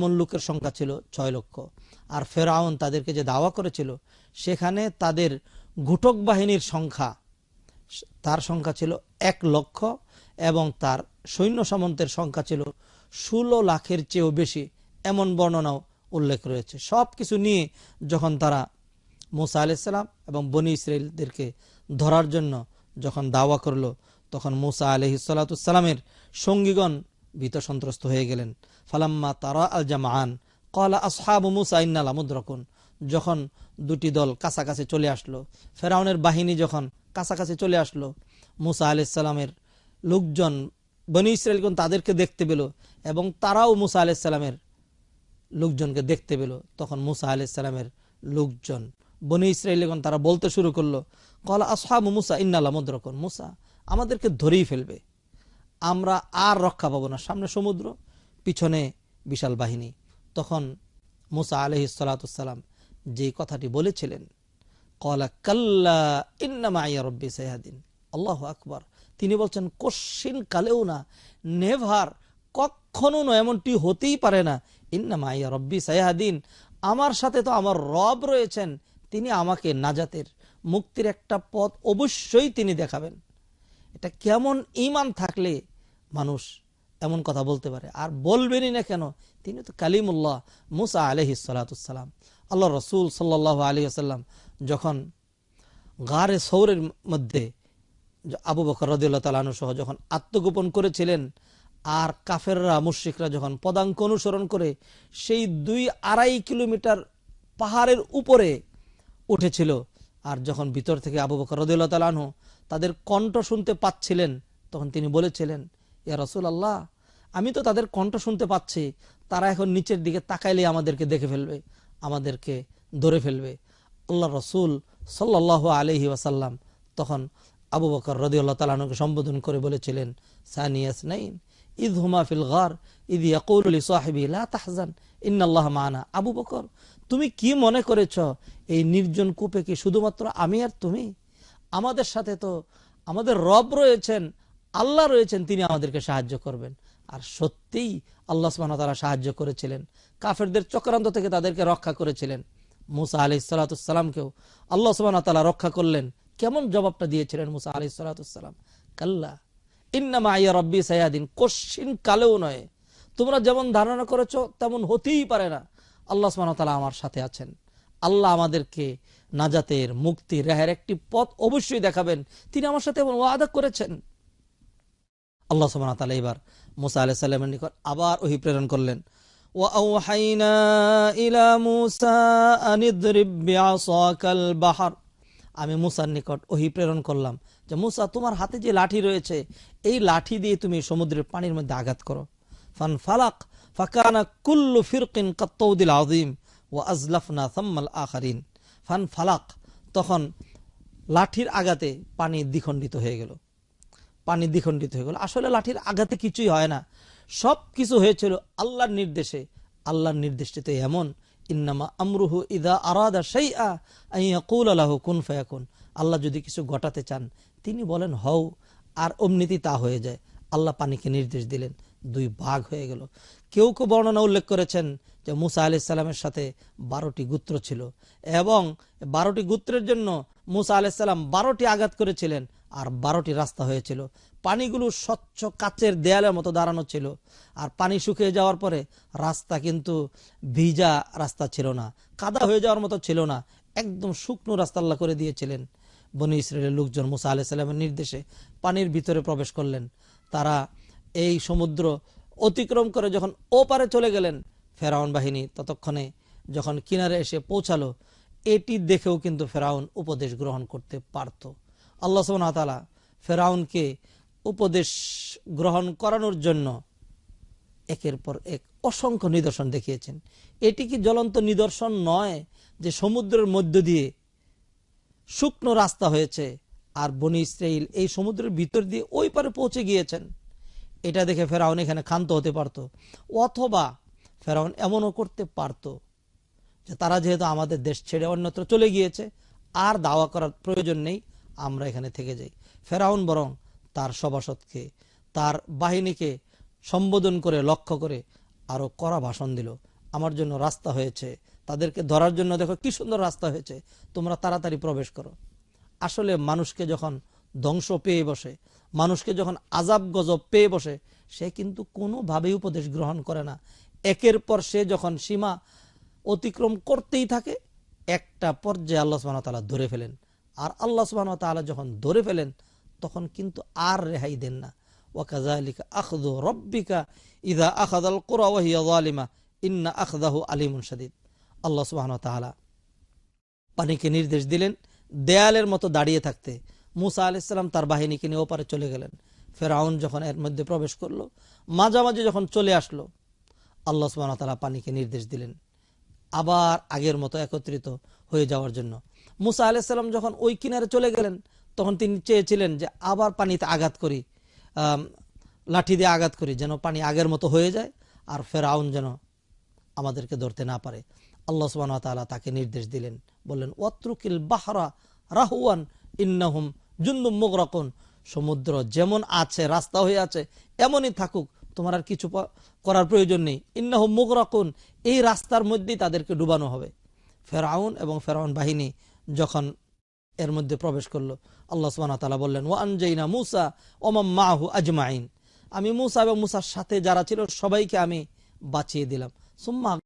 লোকের সংখ্যা ছিল ছয় লক্ষ। আর ফেরাউন তাদেরকে যে দাওয়া করেছিল, সেখানে তাদের ঘুটক বাহিনীর সংখ্যা, তার সংখ্যা ছিল এক লক্ষ এবং তার সৈন্য সামন্তের সংখ্যা ছিল ষোলো লাখের চেয়েও বেশি, এমন বর্ণনাও উল্লেখ রয়েছে। সব কিছু নিয়ে যখন তারা মোসা আলাইসাল্লাম এবং বনি ইসরায়েলদেরকে ধরার জন্য যখন দাওয়া করল, তখন মুসা আলহিসাল্লাতুসাল্লামের সঙ্গীগণ ভীত সন্ত্রস্ত হয়ে গেলেন। ফালাম্মা তারা আল জামান কলা আসহাবু মুসা ইন্নাল মুদ্রকুন, যখন দুটি দল কাছাকাছি চলে আসলো, ফেরাউনের বাহিনী যখন কাছাকাছি চলে আসলো, মুসা আলাইসাল্লামের লোকজন, বনি ইসরায়েলগণ তাদেরকে দেখতে পেল এবং তারাও মুসা আলাইসাল্লামের লোকজনকে দেখতে পেল। তখন মুসা আলাইসাল্লামের লোকজন, বনি ইসরায়েলগণ তারা বলতে শুরু করল কলা আসহাবু মুসা ইন্নাল্লা মুদ্রকুন, মুসা, আমাদেরকে ধরেই ফেলবে। আমরা আর রক্ষা পাবো না। সামনে সমুদ্র, পিছনে বিশাল বাহিনী। তখন মুসা আলহ সালাতাম যে কথাটি বলেছিলেন, কলা কাল্লা ইন্নামা আইয়া রব্বি সাহাদিন আল্লাহ আকবর। তিনি বলছেন, কোশ্চিন কালেও না, নেভার কখনো না, এমনটি হতেই পারে না। ইন্নামা আইয়া রব্বি সাহাদিন আমার সাথে তো আমার রব রয়েছেন, তিনি আমাকে নাজাতের, মুক্তির একটা পথ অবশ্যই তিনি দেখাবেন। এটা কেমন ইমান থাকলে মানুষ এমন কথা বলতে পারে? আর বলবেনই না কেন? তিনি তো কালিমুল্লাহ মুসা আলহি সালাতাম আল্লাহ রসুল সাল্লাহ আলী আসাল্লাম যখন গারে সৌরের মধ্যে আবু বকর রদুল্লাহ তালানু সহ যখন আত্মগোপন করেছিলেন, আর কাফেররা, মুশ্রিকরা যখন পদাঙ্ক অনুসরণ করে সেই দুই আড়াই কিলোমিটার পাহাড়ের উপরে উঠেছিল আর যখন ভিতর থেকে আবু বকর রদুল্লাহ তালানহু তাদের কণ্ঠ শুনতে পাচ্ছিলেন, তখন তিনি বলেছিলেন, ইয়া রসুল আল্লাহ আমি তো তাদের কণ্ঠ শুনতে পাচ্ছি, তারা এখন নিচের দিকে তাকাইলে আমাদেরকে দেখে ফেলবে, আমাদেরকে ধরে ফেলবে। আল্লাহ রসুল সাল্লাহ আলহি ওয়াসাল্লাম তখন আবু বকর রদিউল্লাহ তালানুকে সম্বোধন করে বলেছিলেন, সানিয়াস নাইন ঈদ হুমা ফিল গার ঈদ ইয়াকুলি সাহেবি তাহজান ইন্নাল্লাহ মানা আবু বকর, তুমি কি মনে করেছ, এই নির্জন কূপে কি শুধুমাত্র আমি আর তুমি? আমাদের সাথে তো আমাদের রব রয়েছেন, আল্লাহ রয়েছেন, তিনি আমাদেরকে সাহায্য করবেন। আর সত্যিই আল্লাহ সুবাহ তারা সাহায্য করেছিলেন। কাফেরদের চক্রান্ত থেকে তাদেরকে রক্ষা করেছিলেন। মুসা আলি সালাতামকেও আল্লাহ সুবাহ তালা রক্ষা করলেন। কেমন জবাবটা দিয়েছিলেন মুসা আলি সালাতাম কাল্লা। ইন্নামা আইয়া রব্বি সায়াদিন কোশ্চিন কালেও নয় তোমরা যেমন ধারণা করেছ তেমন হতেই পারে না আল্লাহ সুবাহ তালা আমার সাথে আছেন আল্লাহ আমাদেরকে নাজাতের মুক্তি রেহের একটি পথ অবশ্যই দেখাবেন তিনি আমার সাথে এমন ওয়াদা করেছেন আল্লাহ সুবাহ তালা এবার মুসা আলাহ সাল্লামের নিকট আবার ওহি প্রেরণ করলেন وأوحينا إلى موسى أن اضرب بعصاك البحر আমি মুসার নিকট ওহি প্রেরণ করলাম যে, মুসা, তোমার হাতে যে লাঠি রয়েছে, এই লাঠি দিয়ে তুমি সমুদ্রের পানির মধ্যে আঘাত করো। ফান ফালাক, ফাকানা কুল্লু ফিরকিন কাত্তৌদিল আযীম ও আজলাফনা সাম্মাল আখারিন। ফান ফালাক, তখন লাঠির আঘাতে পানি দ্বিখণ্ডিত হয়ে গেল। পানি দ্বিখণ্ডিত হয়ে গেল। আসলে লাঠির আঘাতে কিছুই হয় না। সব কিছু হয়েছিল আল্লাহর নির্দেশে। আল্লাহর নির্দেশটিতে এমন ইন্নামা ইদা আল্লাহ যদি কিছু ঘটাতে চান, তিনি বলেন, হও। আর অমনিতি তা হয়ে যায়। আল্লাহ পানিকে নির্দেশ দিলেন। দুই ভাগ হয়ে গেল। কেউ কেউ বর্ণনা উল্লেখ করেছেন যে মুসা আলি সাল্লামের সাথে বারোটি গুত্র ছিল এবং বারোটি গুত্রের জন্য মুসা আলাইসাল্লাম বারোটি আঘাত করেছিলেন আর বারোটি রাস্তা হয়েছিল। পানিগুলো স্বচ্ছ কাচের দেয়ালের মতো দাঁড়ানো ছিল আর পানি শুকিয়ে যাওয়ার পরে রাস্তা কিন্তু ভিজা রাস্তা ছিল না, কাদা হয়ে যাওয়ার মতো ছিল না, একদম শুকনো রাস্তা আল্লাহ করে দিয়েছিলেন। বনি ইসরায়েলের লোকজন মুসা আলাইসাল্লামের নির্দেশে পানির ভিতরে প্রবেশ করলেন। তারা এই সমুদ্র অতিক্রম করে যখন ওপারে চলে গেলেন ফেরাউন বাহিনী, ততক্ষণে যখন কিনারে এসে পৌঁছালো, এটি দেখেও কিন্তু ফেরাউন উপদেশ গ্রহণ করতে পারত। আল্লাহ তালা ফেরাউনকে উপদেশ গ্রহণ করানোর জন্য একের পর এক অসংখ্য নিদর্শন দেখিয়েছেন। এটি কি জ্বলন্ত নিদর্শন নয় যে সমুদ্রের মধ্য দিয়ে শুকনো রাস্তা হয়েছে আর বনি ইসরাইল এই সমুদ্রের ভিতর দিয়ে ওই পারে পৌঁছে গিয়েছেন? এটা দেখে ফেরাউন এখানে ক্ষান্ত হতে পারত। অথবা ফেরাউন এমনও করতে পারত যে তারা যেহেতু আমাদের দেশ ছেড়ে অন্যত্র চলে গিয়েছে, আর দাওয়া করার প্রয়োজন নেই, আমরা এখানে থেকে যাই। ফেরাউন বরং তার সভাসদকে, তার বাহিনীকে সম্বোধন করে, লক্ষ্য করে আরও কড়া ভাষণ দিল। আমার জন্য রাস্তা হয়েছে, তাদেরকে ধরার জন্য দেখো কি সুন্দর রাস্তা হয়েছে, তোমরা তাড়াতাড়ি প্রবেশ করো। আসলে মানুষকে যখন ধ্বংস পেয়ে বসে। মানুষকে যখন আজাব গজব পেয়ে বসে, সে কিন্তু কোনোভাবেই উপদেশ গ্রহণ করে না। একের পর সে যখন সীমা অতিক্রম করতেই থাকে, একটা পর্যায়ে আল্লাহ সুবাহ তালা ধরে ফেলেন। আর আল্লাহ সুবাহ তালা যখন ধরে ফেলেন, তখন কিন্তু আর রেহাই দেন না। ওয়াকাজালিকা আখদু রব্বিকা ইদা আখাদাল কোরা ওয়াহিয়া জালিমা ইন্না আখদাহু আলিমুন শাদিদ। আল্লাহ সুবাহ তাআলা পানিকে নির্দেশ দিলেন, দেয়ালের মতো দাঁড়িয়ে থাকতে। মুসা আলাইসাল্লাম তার বাহিনীকে নিয়ে ওপারে চলে গেলেন। ফেরাউন যখন এর মধ্যে প্রবেশ করল, মাঝামাঝি যখন চলে আসলো, আল্লাহ সুবাহ তাআলা পানিকে নির্দেশ দিলেন আবার আগের মতো একত্রিত হয়ে যাওয়ার জন্য। মুসা আলাইসাল্লাম যখন ওই কিনারে চলে গেলেন, তখন তিনি চেয়েছিলেন যে আবার পানিতে আঘাত করি লাঠি দিয়ে আঘাত করি, যেন পানি আগের মতো হয়ে যায় আর ফেরাউন যেন আমাদেরকে ধরতে না পারে। আল্লাহ সুবাহ তাকে নির্দেশ দিলেন, বললেন, ওয়াত্রুকিল বাহরা রাহুয়ান ইন্নাহুম জুন্দুম মুগরাকুন। সমুদ্র যেমন আছে, রাস্তা হয়ে আছে, এমনই থাকুক। তোমার আর কিছু করার প্রয়োজন নেই। ইন্নাহুম মুগরাকুন। এই রাস্তার মধ্যেই তাদেরকে ডুবানো হবে। ফেরাউন এবং ফেরাউন বাহিনী যখন এর মধ্যে প্রবেশ করল, আল্লাহ ওয়া বললেন, ওয়া আনজাইনা মুসা ওমাম মাহু আজমাইন। আমি মুসা এবং মুসার সাথে যারা ছিল, সবাইকে আমি বাঁচিয়ে দিলাম। সুম্মা